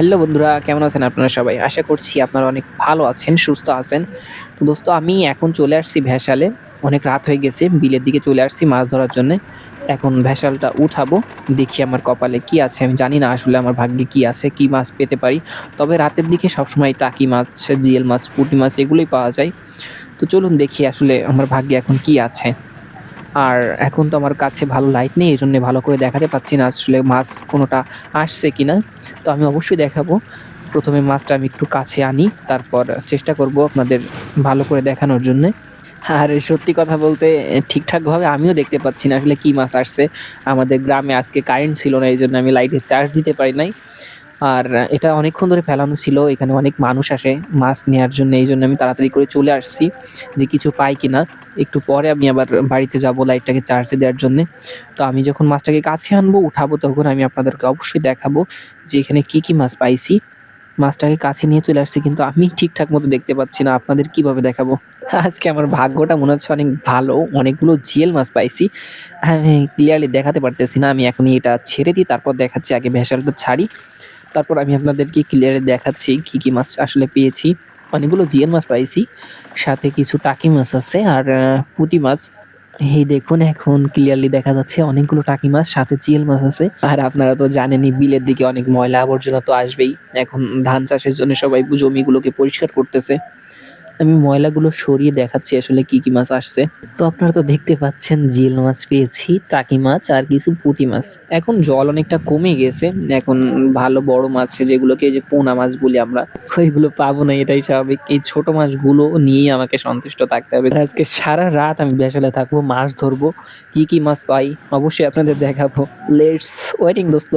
Hello বন্ধুরা, কেমন আছেন আপনারা সবাই? আশা করছি আপনারা অনেক ভালো আছেন, সুস্থ আছেন। তো দোস্ত, আমি এখন চলে আসছি ভেসালে। অনেক রাত হয়ে গেছে, বিলের দিকে চলে আসছি মাছ ধরার জন্য। এখন ভেসালটা উঠাবো, দেখি আমার কপালে কি আছে। আমি জানি না আসলে আমার ভাগ্যে কি আছে, কি মাছ পেতে পারি। তবে রাতের দিকে সবসময় টাকি মাছ জিএল মাছ, পুঁটি মাছ, এগুলোই পাওয়া যায়। তো চলুন দেখি আসলে আমার ভাগ্যে এখন কি আছে। আর এখন তো আমার কাছে ভালো লাইট নেই এই জন্য ভালো করে দেখাতে পাচ্ছি না আসলে মাছ কোনোটা আসছে কি না তো আমি অবশ্যই দেখাবো। প্রথমে মাছটা আমি একটু কাছে আনি, তারপর চেষ্টা করব আপনাদের ভালো করে দেখানোর জন্য। আর সত্যি কথা বলতে, ঠিকঠাকভাবে আমিও দেখতে পাচ্ছি না আসলে কী মাছ আসছে। আমাদের গ্রামে আজকে কারেন্ট ছিল না এই জন্য আমি লাইটের চার্জ দিতে পারি নাই। আর এটা অনেকক্ষণ ধরে ফেলানো ছিল, এখানে অনেক মানুষ আসে মাছ নেওয়ার জন্য, এই জন্য আমি তাড়াতাড়ি করে চলে আসছি যে কিছু পাই কিনা। একটু পরে আমি আবার বাড়িতে যাব লাইটটাকে চার্জে দেওয়ার জন্য। তো আমি যখন মাছটাকে কাছে আনব, উঠাবো, তখন আমি আপনাদেরকে অবশ্যই দেখাবো যে এখানে কি কি মাছ পাইছি। মাছটাকে কাছে নিয়ে চলে আসছি, কিন্তু আমি ঠিকঠাক মতো দেখতে পাচ্ছি না। আপনাদের কীভাবে দেখাবো? আজকে আমার ভাগ্যটা মনে হচ্ছে অনেক ভালো, অনেকগুলো জিএল মাছ পাইছি। আমি ক্লিয়ারলি দেখাতে পারতেছি না, আমি এখনই এটা ছেড়ে দিই, তারপর দেখাচ্ছি, আগে ভেসালটা ছাড়ি। তারপর আমি আপনাদেরকে ক্লিয়ারে দেখাচ্ছি কী কী মাছ আসলে পেয়েছি। অনেকগুলো জিয়ান মাছ পাইছি, সাথে কিছু টাকি মাছ আছে আর পুঁটি মাছ। এই দেখুন, এখন ক্লিয়ারলি দেখা যাচ্ছে অনেকগুলো টাকি মাছ, সাথে চিল মাছ আছে। আর আপনারা তো জানেনই, বিলের দিকে অনেক ময়লা আবর্জনা তো আসবেই। এখন ধান চাষের জন্য সবাই জমিগুলোকে পরিষ্কার করতেছে। আমি ময়লাগুলো সরিয়ে দেখাচ্ছি আসলে কি কি মাছ আসছে। তো আপনারা তো দেখতে পাচ্ছেন, জিল মাছ পেয়েছি, টাকি মাছ আর কিছু পুঁটি মাছ। এখন জল অনেকটা কমে গেছে। এখন ভালো বড় মাছ, যেগুলোকে যে পোনা মাছ বলি আমরা, ওইগুলো পাবো না, এটাই স্বাভাবিক। এই ছোট মাছগুলো নিয়েই আমাকে সন্তুষ্ট থাকতে হবে। আজকে সারা রাত আমি বেসালে থাকব, মাছ ধরবো, কি কি মাছ পাই, অবশ্যই আপনাদের দেখাবো। লেটস ওয়েটিং দোস্ত!